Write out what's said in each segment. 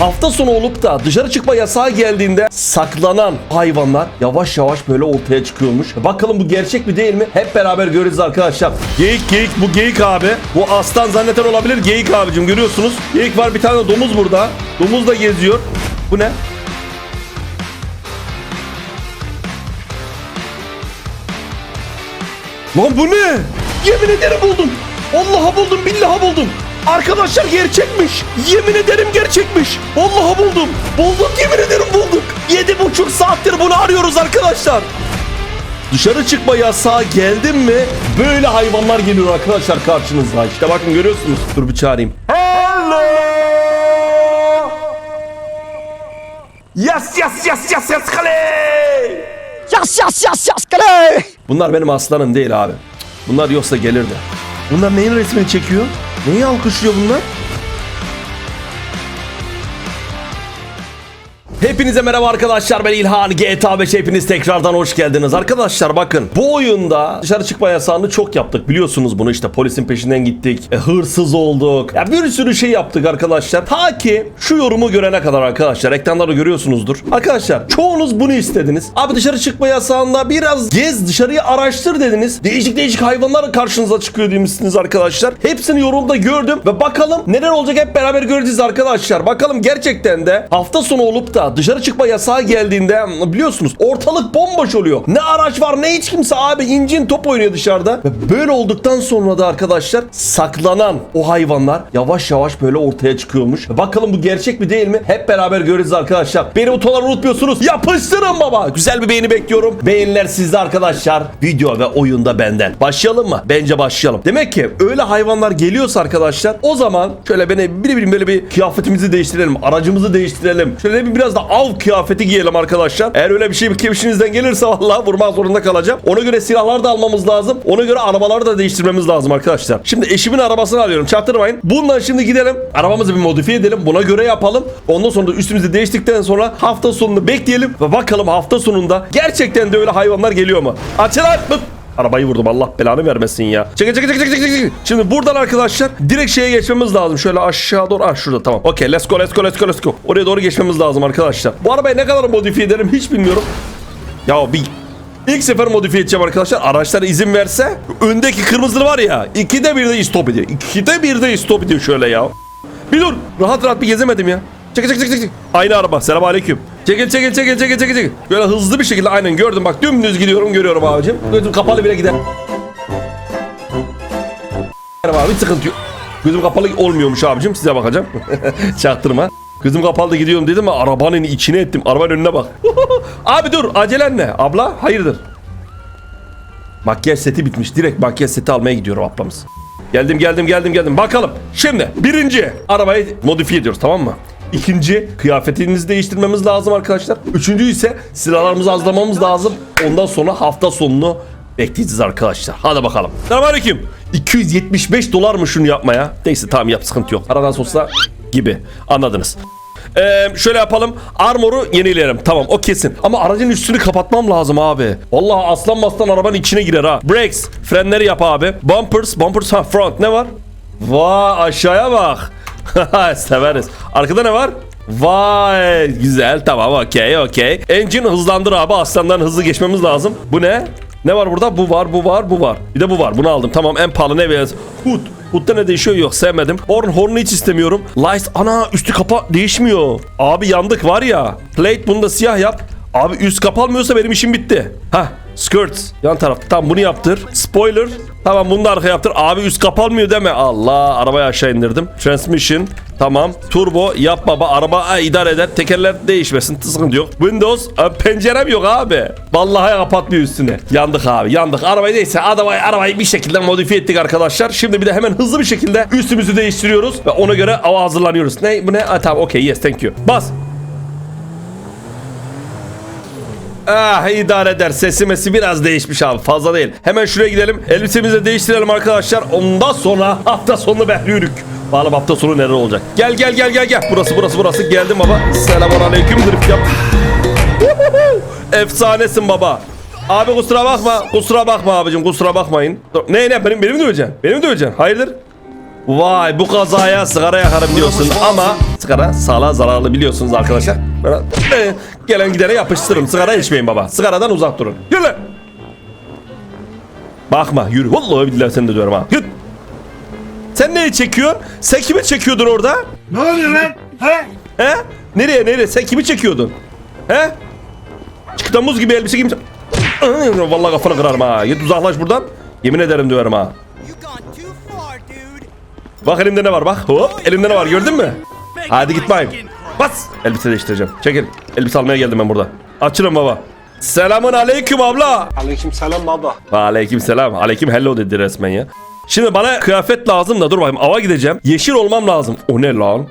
hafta sonu olup da dışarı çıkma yasağı geldiğinde saklanan hayvanlar yavaş yavaş böyle ortaya çıkıyormuş. Bakalım bu gerçek mi değil mi? Hep beraber göreceğiz arkadaşlar. Geyik geyik bu geyik abi. Bu aslan zanneten olabilir geyik abicim görüyorsunuz. Geyik var bir tane domuz burada. Domuz da geziyor. Bu ne? Lan bu ne? Yemin ederim buldum. Allah'a buldum, billaha buldum. Arkadaşlar gerçekmiş. Yemin ederim gerçekmiş. Vallahi buldum. Bulduk yemin ederim bulduk. Yedi buçuk saattir bunu arıyoruz arkadaşlar. Dışarı çıkma yasağı geldim mi böyle hayvanlar geliyor arkadaşlar karşınıza. İşte bakın görüyorsunuz. Dur bir çağırayım. Hello! Yes yes yes yes yes kale! Yas yas yas yas kale. Bunlar benim aslanım değil abi. Bunlar yoksa gelirdi. Bunlar neyin resmini çekiyor? Neyi alkışlıyor bunlar? Hepinize merhaba arkadaşlar ben İlhan. GTA 5 hepiniz tekrardan hoş geldiniz. Arkadaşlar bakın bu oyunda dışarı çıkma yasağını çok yaptık. Biliyorsunuz bunu işte polisin peşinden gittik. E, hırsız olduk. Ya bir sürü şey yaptık arkadaşlar. Ta ki şu yorumu görene kadar arkadaşlar. Ekranlarda görüyorsunuzdur. Arkadaşlar çoğunuz bunu istediniz. Abi dışarı çıkma yasağında biraz gez dışarıyı araştır dediniz. Değişik değişik hayvanlar karşınıza çıkıyor demişsiniz arkadaşlar. Hepsini yorumda gördüm ve bakalım neler olacak hep beraber göreceğiz arkadaşlar. Bakalım gerçekten de hafta sonu olup da dışarı çıkma yasağı geldiğinde biliyorsunuz ortalık bomboş oluyor. Ne araç var ne hiç kimse abi incin top oynuyor dışarıda. Ve böyle olduktan sonra da arkadaşlar saklanan o hayvanlar yavaş yavaş böyle ortaya çıkıyormuş. Bakalım bu gerçek mi değil mi? Hep beraber göreceğiz arkadaşlar. Beni butonları unutmuyorsunuz. Yapıştırın baba. Güzel bir beğeni bekliyorum. Beğeniler sizde arkadaşlar. Video ve oyunda benden. Başlayalım mı? Bence başlayalım. Demek ki öyle hayvanlar geliyorsa arkadaşlar o zaman şöyle beni bir böyle bir kıyafetimizi değiştirelim. Aracımızı değiştirelim. Şöyle bir biraz da av kıyafeti giyelim arkadaşlar. Eğer öyle bir şey peşinizden gelirse vallahi vurmak zorunda kalacağım. Ona göre silahlar da almamız lazım. Ona göre arabaları da değiştirmemiz lazım arkadaşlar. Şimdi eşimin arabasını alıyorum. Çaktırmayın. Bundan şimdi gidelim. Arabamızı bir modifiye edelim. Buna göre yapalım. Ondan sonra da üstümüzü değiştikten sonra hafta sonunu bekleyelim ve bakalım hafta sonunda gerçekten de öyle hayvanlar geliyor mu? Açın lan. Arabayı vurdum Allah belanı vermesin ya. Çekil çekil çekil çekil çekil. Şimdi buradan arkadaşlar direkt şeye geçmemiz lazım. Şöyle aşağı doğru. Ah şurada tamam. Okey let's go let's go let's go let's go. Oraya doğru geçmemiz lazım arkadaşlar. Bu arabayı ne kadar modifiye ederim hiç bilmiyorum. Ya bir İlk sefer modifiye edeceğim arkadaşlar. Araçlar izin verse öndeki kırmızılı var ya ikide bir de stop ediyor. İkide bir de stop ediyor şöyle ya. Bir dur. Rahat rahat bir gezemedim ya. Çekil çekil çekil. çekil. Aynı araba. Selam aleyküm. Çekil çekil çekil çekil çekil çekil. Böyle hızlı bir şekilde aynen gördüm bak dümdüz gidiyorum görüyorum abicim. Gözüm kapalı bile gider. Merhaba abi sıkıntı yok. Gözüm kapalı olmuyormuş abicim size bakacağım. Çaktırma. Gözüm kapalı da gidiyorum dedim ama arabanın içine ettim. Arabanın önüne bak. abi dur acelen ne? Abla hayırdır? Makyaj seti bitmiş. Direkt makyaj seti almaya gidiyorum ablamız. Geldim geldim geldim geldim. Bakalım. Şimdi birinci arabayı modifiye ediyoruz tamam mı? İkinci kıyafetimizi değiştirmemiz lazım arkadaşlar. Üçüncü ise silahlarımızı azlamamız lazım. Ondan sonra hafta sonunu bekleyeceğiz arkadaşlar. Hadi bakalım. Selamünaleyküm. 275 dolar mı şunu yapmaya? Neyse tamam yap sıkıntı yok. Aradan sonrası gibi. Anladınız. Ee, şöyle yapalım. Armor'u yenileyelim. Tamam o kesin. Ama aracın üstünü kapatmam lazım abi. Vallahi aslan maslan arabanın içine girer ha. Brakes. Frenleri yap abi. Bumpers. Bumpers ha front. Ne var? Vay aşağıya bak. Severiz. Arkada ne var? Vay güzel tamam okey okey. Engine hızlandır abi aslandan hızlı geçmemiz lazım. Bu ne? Ne var burada? Bu var, bu var, bu var. Bir de bu var. Bunu aldım. Tamam en pahalı ne beyaz? Hood. Hood'da ne değişiyor? Yok sevmedim. Horn, horn'u hiç istemiyorum. Lights. Ana üstü kapa değişmiyor. Abi yandık var ya. Plate bunu da siyah yap. Abi üst kapalmıyorsa benim işim bitti. Hah. Skirts yan tarafta. Tamam bunu yaptır. Spoiler. Tamam bunu da arkaya yaptır. Abi üst kapalmıyor deme. Allah arabayı aşağı indirdim. Transmission. Tamam. Turbo yap baba. Araba ha, idare eder. Tekerler değişmesin. Sıkıntı yok. Windows. e, pencerem yok abi. Vallahi kapatmıyor üstüne. Yandık abi. Yandık. Arabayı neyse. Arabayı, arabayı bir şekilde modifiye ettik arkadaşlar. Şimdi bir de hemen hızlı bir şekilde üstümüzü değiştiriyoruz. Ve ona göre ava hazırlanıyoruz. Ne? Bu ne? Ha, tamam okey. Yes thank you. Bas. Ah idare eder. Sesi mesi biraz değişmiş abi. Fazla değil. Hemen şuraya gidelim. Elbisemizi de değiştirelim arkadaşlar. Ondan sonra hafta sonu behlülük. Bakalım hafta sonu neler olacak. Gel gel gel gel gel. Burası burası burası. Geldim baba. Selamun aleyküm. Drift yap. Efsanesin baba. Abi kusura bakma. Kusura bakma abicim. Kusura bakmayın. Ne ne benim benim mi? Benim mi? Hayırdır? Vay bu kazaya sigara yakarım diyorsun ama sigara sağlığa zararlı biliyorsunuz arkadaşlar. Böyle, e, gelen gidene yapıştırırım. Sigara içmeyin baba. Sigaradan uzak durun. Yürü. Bakma yürü. Vallahi billahi seni de diyorum ha. Yürü. Sen neyi çekiyorsun? Sen kimi çekiyordun orada? Ne oluyor lan? He? He? Nereye nereye? Sen kimi çekiyordun? He? Çıktan muz gibi elbise giymiş. Vallahi kafanı kırarım ha. Git uzaklaş buradan. Yemin ederim döverim ha. Bak elimde ne var bak. Hop elimde ne var gördün mü? Hadi git bayım. Bas. Elbise değiştireceğim. Çekil. Elbise almaya geldim ben burada. Açılın baba. Selamun aleyküm abla. Aleyküm selam baba. Aleyküm selam. Aleyküm hello dedi resmen ya. Şimdi bana kıyafet lazım da dur bakayım ava gideceğim. Yeşil olmam lazım. O ne lan?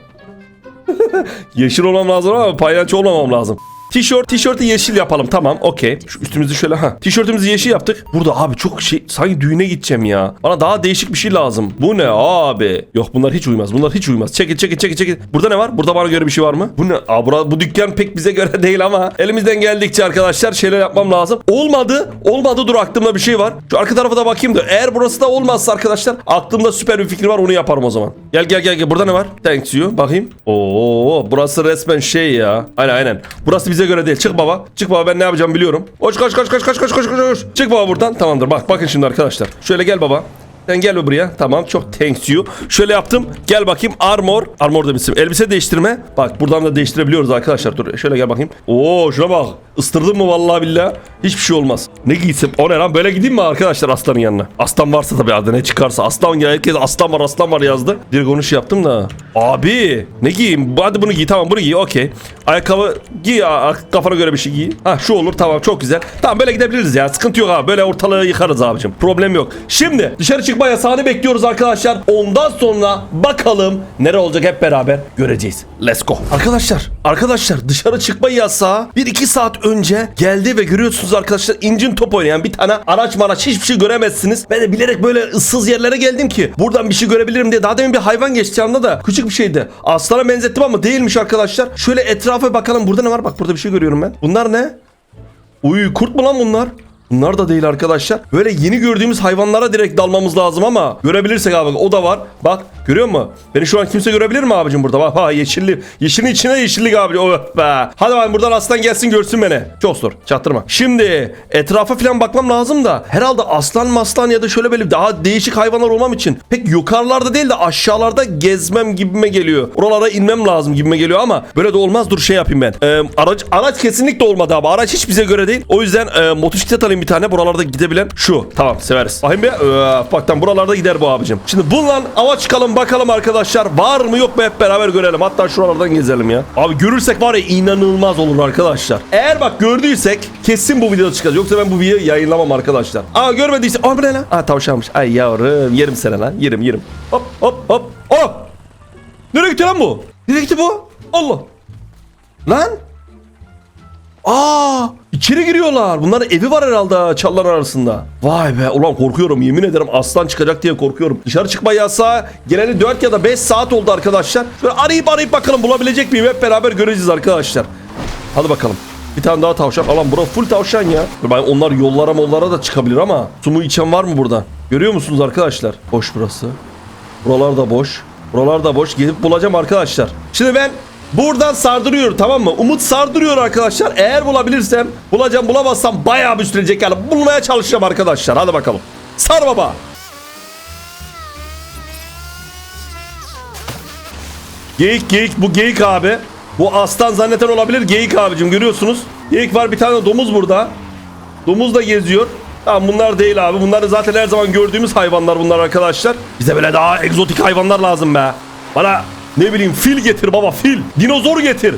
yeşil olmam lazım ama palyaço olmamam lazım. Tişört, tişörtü yeşil yapalım. Tamam, okey. Üstümüzü şöyle ha. Tişörtümüzü yeşil yaptık. Burada abi çok şey sanki düğüne gideceğim ya. Bana daha değişik bir şey lazım. Bu ne abi? Yok bunlar hiç uymaz. Bunlar hiç uymaz. Çekil, çekil, çekil, çekil. Burada ne var? Burada bana göre bir şey var mı? Bu ne? Aa, bura, bu dükkan pek bize göre değil ama elimizden geldikçe arkadaşlar şeyler yapmam lazım. Olmadı. Olmadı. Dur aklımda bir şey var. Şu arka tarafa da bakayım da. Eğer burası da olmazsa arkadaşlar aklımda süper bir fikir var. Onu yaparım o zaman. Gel gel gel gel. Burada ne var? Thanks you. Bakayım. Oo, burası resmen şey ya. Aynen aynen. Burası bize göre değil. Çık baba. Çık baba ben ne yapacağımı biliyorum. Koş koş koş koş koş koş koş. koş. Çık baba buradan. Tamamdır. Bak bakın şimdi arkadaşlar. Şöyle gel baba. Sen gel buraya. Tamam çok thanks you. Şöyle yaptım. Gel bakayım armor. Armor demişim. Elbise değiştirme. Bak buradan da değiştirebiliyoruz arkadaşlar. Dur şöyle gel bakayım. Oo şuna bak. Istırdın mı vallahi billahi. Hiçbir şey olmaz. Ne giysem? O ne lan? Böyle gideyim mi arkadaşlar aslanın yanına? Aslan varsa tabii adı ne çıkarsa. Aslan ya herkes aslan var aslan var yazdı. Bir konuş yaptım da. Abi ne giyeyim? Hadi bunu giy. Tamam bunu giy. Okey. Ayakkabı giy. Kafana göre bir şey giy. Ha şu olur. Tamam çok güzel. Tamam böyle gidebiliriz ya. Sıkıntı yok abi. Böyle ortalığı yıkarız abicim. Problem yok. Şimdi dışarı çıkma yasağını bekliyoruz arkadaşlar. Ondan sonra bakalım nere olacak hep beraber göreceğiz. Let's go. Arkadaşlar, arkadaşlar dışarı çıkma yasağı 1-2 saat önce geldi ve görüyorsunuz arkadaşlar incin top oynayan bir tane araç maraç hiçbir şey göremezsiniz. Ben de bilerek böyle ıssız yerlere geldim ki buradan bir şey görebilirim diye. Daha demin bir hayvan geçti yanında da küçük bir şeydi. Aslana benzettim ama değilmiş arkadaşlar. Şöyle etrafa bakalım. Burada ne var? Bak burada bir şey görüyorum ben. Bunlar ne? Uy kurt mu lan bunlar? Bunlar da değil arkadaşlar. Böyle yeni gördüğümüz hayvanlara direkt dalmamız lazım ama görebilirsek abi o da var. Bak görüyor musun? Beni şu an kimse görebilir mi abicim burada? Bak ha yeşilli. Yeşilin içine yeşillik abi. Oh be. Hadi bakalım buradan aslan gelsin görsün beni. Çok zor. Çattırma. Şimdi etrafa falan bakmam lazım da herhalde aslan maslan ya da şöyle böyle daha değişik hayvanlar olmam için pek yukarılarda değil de aşağılarda gezmem gibime geliyor. Oralara inmem lazım gibime geliyor ama böyle de olmaz. Dur şey yapayım ben. Ee, araç araç kesinlikle olmadı abi. Araç hiç bize göre değil. O yüzden e, motosiklet alayım bir tane. Buralarda gidebilen şu. Tamam severiz. Bakayım bir. Ee, bak tam buralarda gider bu abicim. Şimdi bununla ava çıkalım bakalım arkadaşlar. Var mı yok mu hep beraber görelim. Hatta şuralardan gezelim ya. Abi görürsek var ya inanılmaz olur arkadaşlar. Eğer bak gördüysek kesin bu video çıkacak. Yoksa ben bu videoyu yayınlamam arkadaşlar. Aa görmediyse. Aa bu ne lan? Aa tavşanmış. Ay yavrum yerim seni lan. Yerim yerim. Hop hop hop. Oh! Nereye gitti lan bu? Nereye gitti bu? Allah. Lan? Aa, içeri giriyorlar. Bunların evi var herhalde çalılar arasında. Vay be ulan korkuyorum yemin ederim aslan çıkacak diye korkuyorum. Dışarı çıkma yasağı geleli 4 ya da 5 saat oldu arkadaşlar. Böyle arayıp arayıp bakalım bulabilecek miyim hep beraber göreceğiz arkadaşlar. Hadi bakalım. Bir tane daha tavşan. Alan bura full tavşan ya. Ben onlar yollara mollara da çıkabilir ama su mu içen var mı burada? Görüyor musunuz arkadaşlar? Boş burası. Buralar da boş. Buralar da boş. Gidip bulacağım arkadaşlar. Şimdi ben buradan sardırıyorum tamam mı? Umut sardırıyor arkadaşlar. Eğer bulabilirsem bulacağım bulamazsam bayağı bir sürecek yani. Bulmaya çalışacağım arkadaşlar. Hadi bakalım. Sar baba. Geyik geyik bu geyik abi. Bu aslan zanneten olabilir geyik abicim görüyorsunuz. Geyik var bir tane domuz burada. Domuz da geziyor. Tamam bunlar değil abi. Bunlar da zaten her zaman gördüğümüz hayvanlar bunlar arkadaşlar. Bize böyle daha egzotik hayvanlar lazım be. Bana ne bileyim fil getir baba fil. Dinozor getir.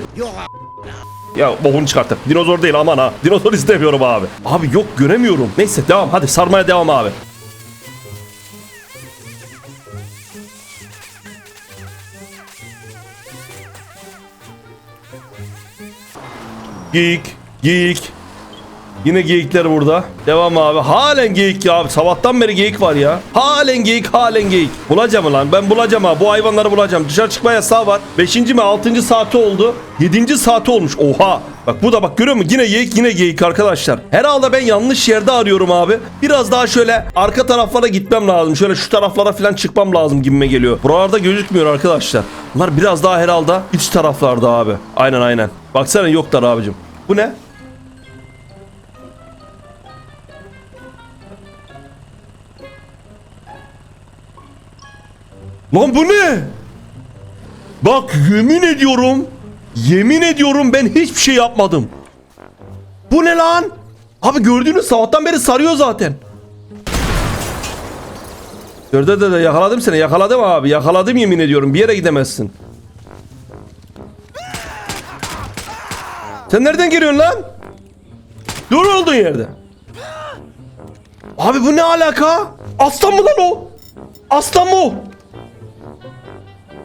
Ya bokunu çıkarttım. Dinozor değil aman ha. Dinozor istemiyorum abi. Abi yok göremiyorum. Neyse devam hadi sarmaya devam abi. Geyik, geyik. Yine geyikler burada. Devam abi. Halen geyik ya. Sabahtan beri geyik var ya. Halen geyik, halen geyik. Bulacağım lan. Ben bulacağım ha. Bu hayvanları bulacağım. Dışarı çıkma yasağı var. 5. mi 6. saati oldu. 7. saati olmuş. Oha. Bak bu da bak görüyor musun? Yine geyik yine geyik arkadaşlar. Herhalde ben yanlış yerde arıyorum abi. Biraz daha şöyle arka taraflara gitmem lazım. Şöyle şu taraflara falan çıkmam lazım gibime geliyor. Buralarda gözükmüyor arkadaşlar. Bunlar biraz daha herhalde iç taraflarda abi. Aynen aynen. Baksana yoklar abicim. Bu ne? Lan bu ne? Bak yemin ediyorum. Yemin ediyorum ben hiçbir şey yapmadım. Bu ne lan? Abi gördüğünüz sabahtan beri sarıyor zaten. Dur dur dur yakaladım seni yakaladım abi yakaladım yemin ediyorum bir yere gidemezsin. Sen nereden geliyorsun lan? Dur olduğun yerde. Abi bu ne alaka? Aslan mı lan o? Aslan mı o?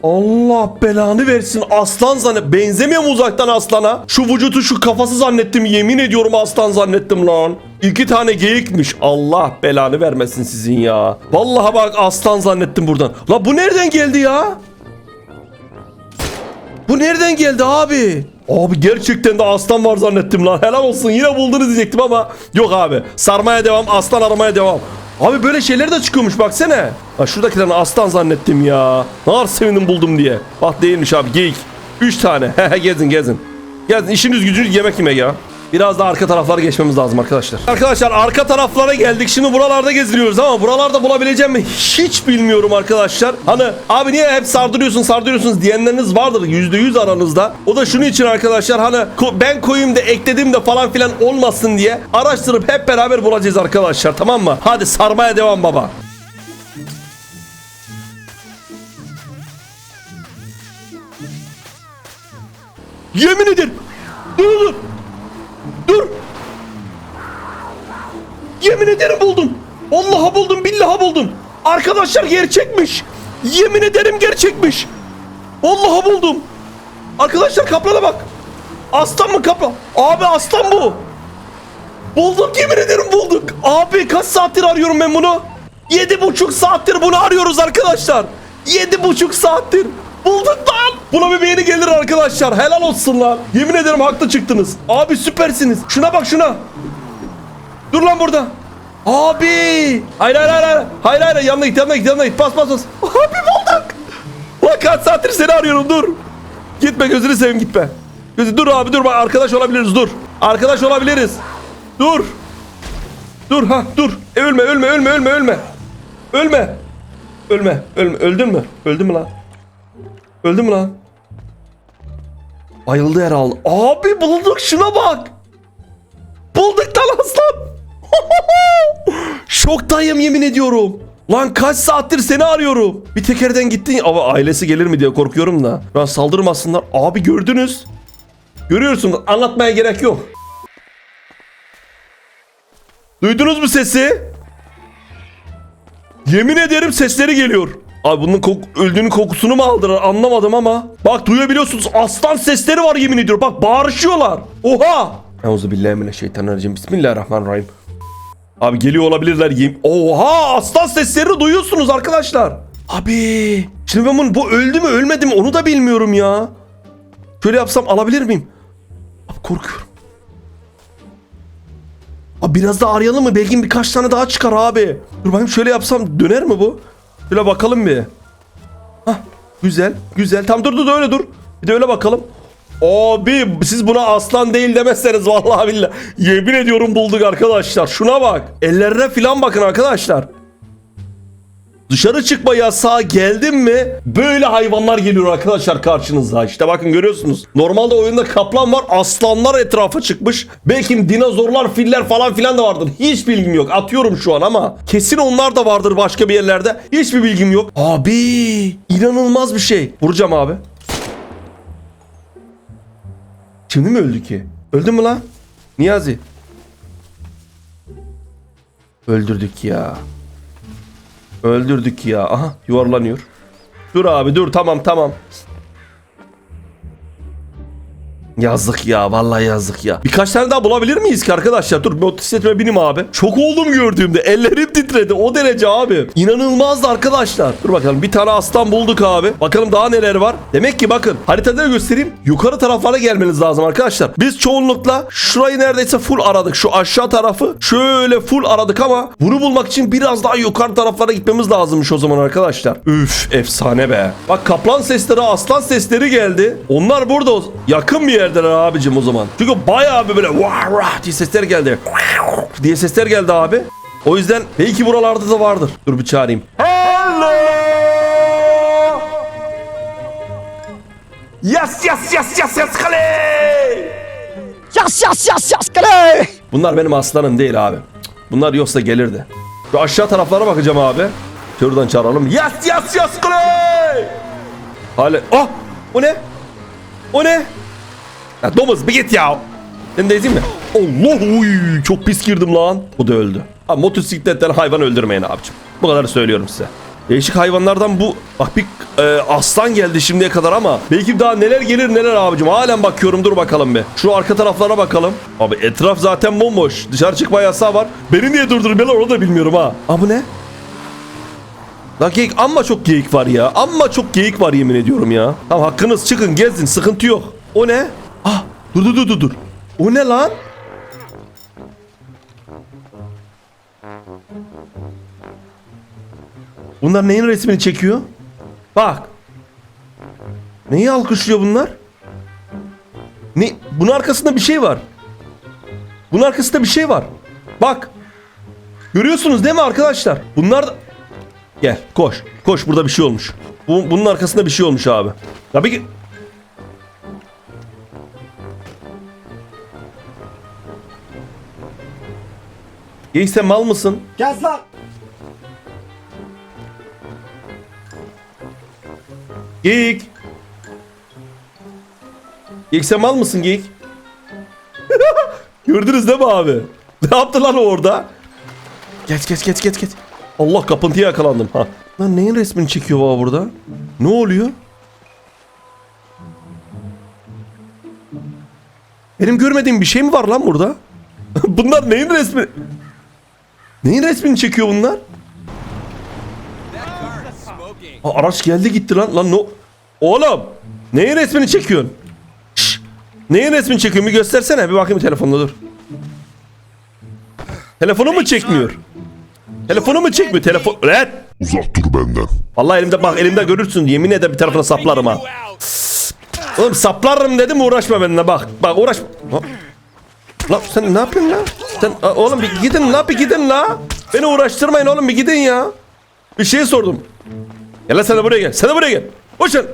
Allah belanı versin aslan zannet. Benzemiyor mu uzaktan aslana? Şu vücutu şu kafası zannettim. Yemin ediyorum aslan zannettim lan. İki tane geyikmiş. Allah belanı vermesin sizin ya. Vallahi bak aslan zannettim buradan. La bu nereden geldi ya? Bu nereden geldi abi? Abi gerçekten de aslan var zannettim lan. Helal olsun yine buldunuz diyecektim ama yok abi. Sarmaya devam, aslan aramaya devam. Abi böyle şeyler de çıkıyormuş baksana. Ha şuradakilerini aslan zannettim ya. Ne kadar sevindim buldum diye. Bak değilmiş abi geyik. Üç tane. gezin gezin. Gezin işiniz gücünüz yemek yemek ya. Biraz da arka taraflara geçmemiz lazım arkadaşlar. Arkadaşlar arka taraflara geldik. Şimdi buralarda geziliyoruz ama buralarda bulabileceğim mi hiç bilmiyorum arkadaşlar. Hani abi niye hep sardırıyorsun sardırıyorsunuz diyenleriniz vardır yüzde yüz aranızda. O da şunun için arkadaşlar hani ben koyayım da ekledim de falan filan olmasın diye araştırıp hep beraber bulacağız arkadaşlar tamam mı? Hadi sarmaya devam baba. Yemin ederim. Dur dur. Dur. Yemin ederim buldum. Allah'a buldum, billaha buldum. Arkadaşlar gerçekmiş. Yemin ederim gerçekmiş. Vallahi buldum. Arkadaşlar kaplana bak. Aslan mı kaplan? Abi aslan bu. Bulduk yemin ederim bulduk. Abi kaç saattir arıyorum ben bunu? Yedi buçuk saattir bunu arıyoruz arkadaşlar. Yedi buçuk saattir. Bulduk lan. Buna bir beğeni gelir arkadaşlar. Helal olsun lan. Yemin ederim haklı çıktınız. Abi süpersiniz. Şuna bak şuna. Dur lan burada. Abi. Hayır hayır hayır. Hayır hayır. Yanına git yanına git yanına git. Bas bas bas. Abi bulduk. Lan kaç saattir seni arıyorum dur. Gitme gözünü seveyim gitme. Gözü dur abi dur bak arkadaş olabiliriz dur. Arkadaş olabiliriz. Dur. Dur ha dur. E, ölme ölme ölme ölme ölme. Ölme. Ölme ölme. Öldün mü? Öldün mü lan? Öldü mü lan? Bayıldı herhalde. Abi bulduk şuna bak. Bulduk lan aslan. Şoktayım yemin ediyorum. Lan kaç saattir seni arıyorum. Bir tekerden gittin ama ailesi gelir mi diye korkuyorum da. Ben saldırmasınlar. Abi gördünüz. Görüyorsunuz anlatmaya gerek yok. Duydunuz mu sesi? Yemin ederim sesleri geliyor. Abi bunun kok öldüğünün kokusunu mu aldılar anlamadım ama. Bak duyabiliyorsunuz aslan sesleri var yemin ediyorum. Bak bağırışıyorlar. Oha. Euzubillahimineşşeytanirracim. Bismillahirrahmanirrahim. Abi geliyor olabilirler. Yem Oha aslan seslerini duyuyorsunuz arkadaşlar. Abi. Şimdi ben bunu bu öldü mü ölmedi mi onu da bilmiyorum ya. Şöyle yapsam alabilir miyim? Abi korkuyorum. Abi biraz daha arayalım mı? Belki birkaç tane daha çıkar abi. Dur bakayım şöyle yapsam döner mi bu? Şöyle bakalım bir. Hah güzel güzel. Tam dur dur öyle dur. Bir de öyle bakalım. Abi siz buna aslan değil demezseniz vallahi billahi. Yemin ediyorum bulduk arkadaşlar. Şuna bak. Ellerine filan bakın arkadaşlar. Dışarı çıkma yasağı geldim mi böyle hayvanlar geliyor arkadaşlar karşınıza. İşte bakın görüyorsunuz. Normalde oyunda kaplan var aslanlar etrafa çıkmış. Belki dinozorlar filler falan filan da vardır. Hiç bilgim yok. Atıyorum şu an ama kesin onlar da vardır başka bir yerlerde. Hiçbir bilgim yok. Abi inanılmaz bir şey. Vuracağım abi. Şimdi mi öldü ki? Öldü mü lan? Niyazi. Öldürdük ya. Öldürdük ya. Aha yuvarlanıyor. Dur abi dur tamam tamam. Yazık ya vallahi yazık ya. Birkaç tane daha bulabilir miyiz ki arkadaşlar? Dur motosikletime bineyim abi. Çok oldum gördüğümde. Ellerim titredi. O derece abi. İnanılmazdı arkadaşlar. Dur bakalım bir tane aslan bulduk abi. Bakalım daha neler var. Demek ki bakın haritada da göstereyim. Yukarı taraflara gelmeniz lazım arkadaşlar. Biz çoğunlukla şurayı neredeyse full aradık. Şu aşağı tarafı şöyle full aradık ama bunu bulmak için biraz daha yukarı taraflara gitmemiz lazımmış o zaman arkadaşlar. Üf efsane be. Bak kaplan sesleri aslan sesleri geldi. Onlar burada yakın bir yerdeler abicim o zaman. Çünkü bayağı bir böyle vah vah diye sesler geldi. diye sesler geldi abi. O yüzden belki buralarda da vardır. Dur bir çağırayım. Hello! Yes yes yes yes yes kale! Yes, yes, yes, yes, kale! Bunlar benim aslanım değil abi. Bunlar yoksa gelirdi. Şu aşağı taraflara bakacağım abi. Şuradan çağıralım. Yes yes yes kule! Hale. Ah! O ne? O ne? Ya domuz bir git ya. Sen de ezeyim mi? Allah uy, çok pis girdim lan. Bu da öldü. Ha, motosikletten hayvan öldürmeyin abicim. Bu kadar söylüyorum size. Değişik hayvanlardan bu bak bir e, aslan geldi şimdiye kadar ama belki daha neler gelir neler abicim. Halen bakıyorum dur bakalım bir. Şu arka taraflara bakalım. Abi etraf zaten bomboş. Dışarı çıkma yasağı var. Beni niye durdurmuyorlar onu da bilmiyorum ha. Aa bu ne? Lan geyik amma çok geyik var ya. Amma çok geyik var yemin ediyorum ya. Tamam hakkınız çıkın gezin sıkıntı yok. O ne? Dur dur dur dur dur. O ne lan? Bunlar neyin resmini çekiyor? Bak. Neyi alkışlıyor bunlar? Ne? Bunun arkasında bir şey var. Bunun arkasında bir şey var. Bak. Görüyorsunuz değil mi arkadaşlar? Bunlar da... Gel koş. Koş burada bir şey olmuş. Bu, bunun arkasında bir şey olmuş abi. Tabii ki... Geyik sen mal mısın? Kes lan. Geyik. Geyik sen mal mısın geyik? Gördünüz değil mi abi? Ne yaptı lan orada? Geç geç geç geç geç. Allah kapıntıya yakalandım ha. Lan neyin resmini çekiyor baba burada? Ne oluyor? Benim görmediğim bir şey mi var lan burada? bunlar neyin resmi? Neyin resmini çekiyor bunlar? Aa, araç geldi gitti lan. Lan no. Oğlum. Neyin resmini çekiyorsun? Şşş. Neyin resmini çekiyorsun? Bir göstersene. Bir bakayım telefonda dur. Telefonu mu çekmiyor? Telefonu mu çekmiyor? Telefon... Lan. Uzak dur benden. Vallahi elimde bak elimde görürsün. Yemin ederim bir tarafına saplarım ha. Oğlum saplarım dedim uğraşma benimle bak. Bak uğraş. Lan sen ne yapıyorsun lan? Sen Aa, oğlum bir gidin la bir gidin la. Beni uğraştırmayın oğlum bir gidin ya. Bir şey sordum. Gel lan sen de buraya gel. Sen de buraya gel. Boşver.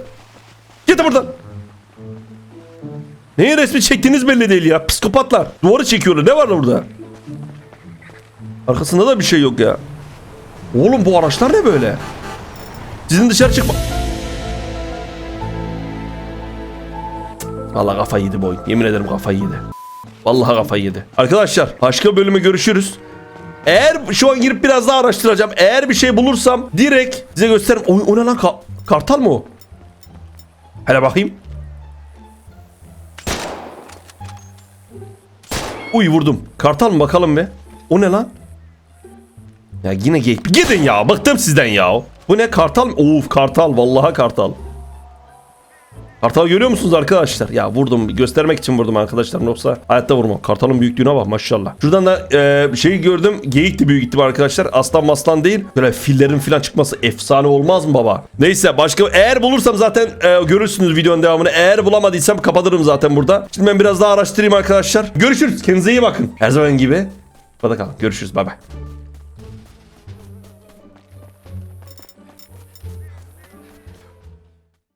Git buradan. Neyin resmi çektiğiniz belli değil ya. Psikopatlar. Duvarı çekiyorlar. Ne var burada? Arkasında da bir şey yok ya. Oğlum bu araçlar ne böyle? Sizin dışarı çıkma. Vallahi kafayı yedi bu oyun. Yemin ederim kafayı yedi. Vallahi kafayı yedi. Arkadaşlar başka bölümü görüşürüz. Eğer şu an girip biraz daha araştıracağım. Eğer bir şey bulursam direkt size gösteririm. O, o ne lan? Ka- kartal mı o? Hele bakayım. Uy vurdum. Kartal mı bakalım be. O ne lan? Ya yine geyik. Gidin ya. Bıktım sizden ya. Bu ne kartal mı? Of kartal. Vallahi kartal. Kartal görüyor musunuz arkadaşlar? Ya vurdum göstermek için vurdum arkadaşlar yoksa hayatta vurmam. Kartalın büyüklüğüne bak maşallah. Şuradan da e, şeyi gördüm. Geyikti büyük ihtimal arkadaşlar. Aslan maslan değil. Böyle fillerin falan çıkması efsane olmaz mı baba? Neyse başka eğer bulursam zaten e, görürsünüz videonun devamını. Eğer bulamadıysam kapatırım zaten burada. Şimdi ben biraz daha araştırayım arkadaşlar. Görüşürüz. Kendinize iyi bakın. Her zaman gibi. Hadi kalın. Görüşürüz. Bay bay.